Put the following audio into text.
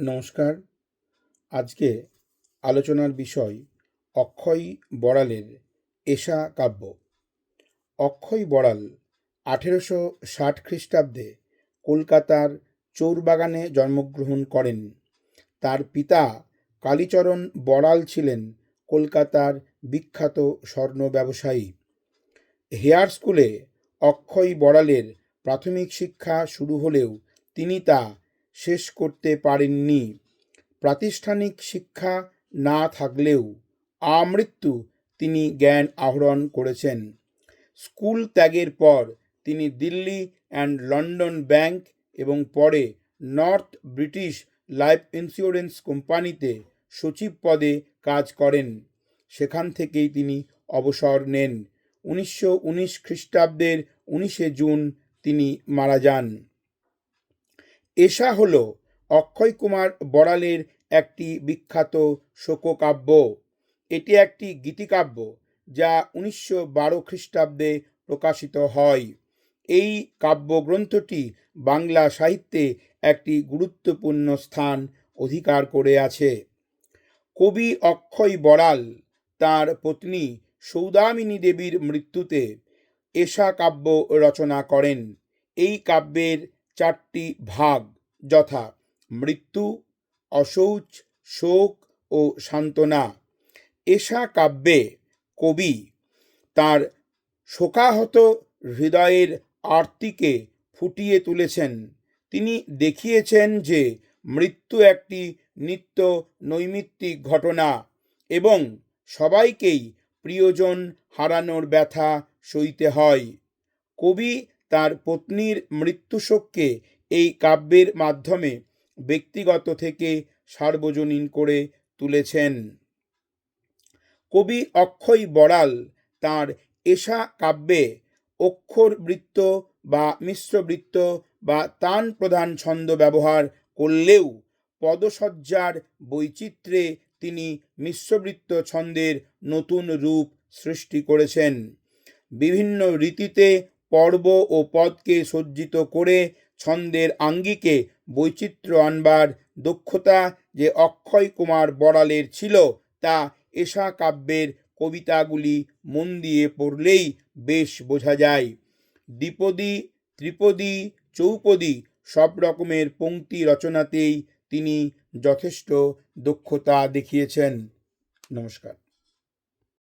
নমস্কার। আজকে আলোচনার বিষয় অক্ষয় বড়ালের এশা কাব্য। অক্ষয় বড়াল আঠেরোশো ষাট খ্রিস্টাব্দে কলকাতার চৌরবাগানে জন্মগ্রহণ করেন। তার পিতা কালীচরণ বড়াল ছিলেন কলকাতার বিখ্যাত স্বর্ণ ব্যবসায়ী। হেয়ার স্কুলে অক্ষয় বড়ালের প্রাথমিক শিক্ষা শুরু হলেও তিনি তা শেষ করতে পারেননি। প্রাতিষ্ঠানিক শিক্ষা না থাকলেও আমৃত্যু তিনি জ্ঞান আহরণ করেছেন। স্কুল ত্যাগের পর তিনি দিল্লি অ্যান্ড লন্ডন ব্যাংক এবং পরে নর্থ ব্রিটিশ লাইফ ইন্স্যুরেন্স কোম্পানিতে সচিব পদে কাজ করেন। সেখান থেকেই তিনি অবসর নেন। উনিশশো উনিশ খ্রিস্টাব্দের উনিশে জুন তিনি মারা যান। এশা হল অক্ষয় কুমার বড়ালের একটি বিখ্যাত শোককাব্য। এটি একটি গীতিকাব্য যা উনিশশো বারো খ্রিস্টাব্দে প্রকাশিত হয়। এই কাব্যগ্রন্থটি বাংলা সাহিত্যে একটি গুরুত্বপূর্ণ স্থান অধিকার করে আছে। কবি অক্ষয় বড়াল তার পত্নী সৌদামিনী দেবীর মৃত্যুতে এশা কাব্য রচনা করেন। এই কাব্যের চারটি ভাগ যথা। মৃত্যু অশৌচ শোক ও সান্ত্বনা। এশা কাব্যে কবি তার শোকাহত হৃদয়ের আরতিকে ফুটিয়ে তুলেছেন। তিনি দেখিয়েছেন যে মৃত্যু একটি নিত্য নৈমিত্তিক ঘটনা এবং সবাইকেই প্রিয়জন হারানোর ব্যথা সইতে হয়। কবি তার পত্নীর মৃত্যুশোককে এই কাব্যের মাধ্যমে ব্যক্তিগত থেকে সার্বজনীন করে তুলেছেন। কবি অক্ষয় বড়াল তার এশা কাব্যে অক্ষর বৃত্ত বা মিশ্রবৃত্ত বা তান প্রধান ছন্দ ব্যবহার করলেও পদসজ্জার বৈচিত্র্যে তিনি মিশ্রবৃত্ত ছন্দের নতুন রূপ সৃষ্টি করেছেন। বিভিন্ন রীতিতে পর্ব ও পদকে সজ্জিত করে ছন্দের আঙ্গিকে বৈচিত্র্য আনবার দক্ষতা যে অক্ষয় কুমার বড়ালের ছিল, তা এশা কাব্যের কবিতাগুলি মন দিয়ে পড়লেই বেশ বোঝা যায়। দ্বিপদী, ত্রিপদী, চৌপদী সব রকমের পংক্তি রচনাতেই তিনি যথেষ্ট দক্ষতা দেখিয়েছেন। নমস্কার।